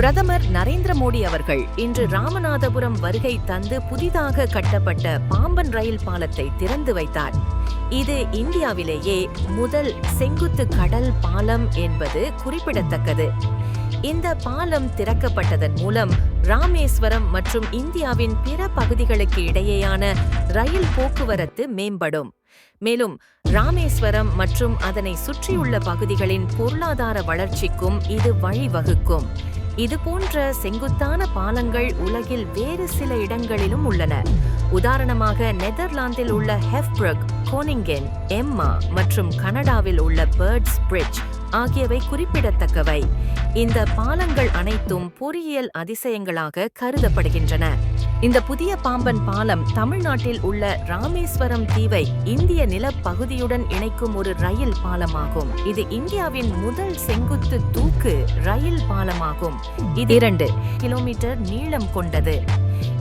பிரதமர் நரேந்திர மோடி அவர்கள் இன்று ராமநாதபுரம் வருகை தந்து புதிதாக கட்டப்பட்ட பாம்பன் ரயில் பாலத்தை திறந்து வைத்தார். இது இந்தியாவிலேயே முதல் செங்குத்து கடல் பாலம் என்பது குறிப்பிடத்தக்கது. இந்த பாலம் திறக்கப்பட்டதன் மூலம் ராமேஸ்வரம் மற்றும் இந்தியாவின் பிற பகுதிகளுக்கு இடையேயான ரயில் போக்குவரத்து மேம்படும். மேலும் ராமேஸ்வரம் மற்றும் அதனை சுற்றியுள்ள பகுதிகளின் பொருளாதார வளர்ச்சிக்கும் இது வழிவகுக்கும். இது போன்ற செங்குத்தான பாலங்கள் உலகில் வேறு சில இடங்களிலும் உள்ளன. உதாரணமாக நெதர்லாந்தில் உள்ள ஹெஃப்ப்ரக் கோனிங்கென் எம்மா மற்றும் கனடாவில் உள்ள பேர்ட்ஸ் பிரிட்ஜ் ஆகியவை குறிப்பிடத்தக்கவை. இந்த பாலங்கள் அனைத்தும் பொறியியல் அதிசயங்களாக கருதப்படுகின்றன. இந்த புதிய பாம்பன் பாலம் தமிழ்நாட்டில் உள்ள ராமேஸ்வரம் தீவை இந்திய நிலப்பகுதியுடன் இணைக்கும் ஒரு ரயில் பாலமாகும். இது இந்தியாவின் முதல் செங்குத்து தூக்கு ரயில் பாலமாகும். இது இரண்டு கிலோமீட்டர் நீளம் கொண்டது.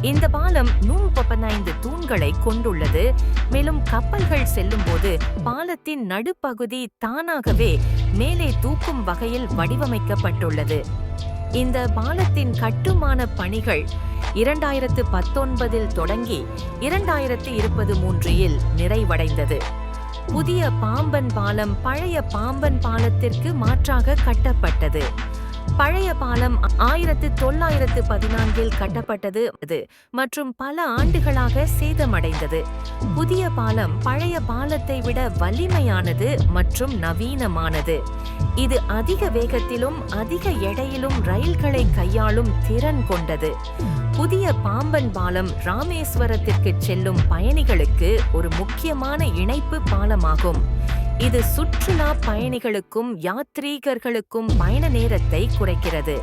இந்த பாலம் நூறு தூண்களை கொண்டுள்ளது. மேலும் கப்பல்கள் செல்லும் போது பாலத்தின் நடுப்பகுதி தானாகவே மேலே தூக்கும் வகையில் வடிவமைக்கப்பட்டுள்ளது. இந்த பாலத்தின் கட்டுமான பணிகள் இரண்டாயிரத்து பத்தொன்பதில் தொடங்கி இரண்டாயிரத்து இருபது மூன்றில் நிறைவடைந்தது. புதிய பாம்பன் பாலம் பழைய பாம்பன் பாலத்திற்கு மாற்றாக கட்டப்பட்டது. பழைய பாலம் ஆயிரத்து தொள்ளாயிரத்து பதினான்கில் கட்டப்பட்டது. அது மற்றும் பல ஆண்டுகளாக சேதமடைந்தது. புதிய பாலம் பழைய பாலத்தை விட வலிமையானது மற்றும் நவீனமானது. இது அதிக வேகத்திலும் அதிக எடையிலும் ரயில்களை கையாளும் திறன் கொண்டது. புதிய பாம்பன் பாலம் ராமேஸ்வரத்திற்கு செல்லும் பயணிகளுக்கு ஒரு முக்கியமான இணைப்பு பாலமாகும். இது சுற்றுலா பயணிகளுக்கும் யாத்ரீகர்களுக்கும் பயண நேரத்தை குறைக்கிறது.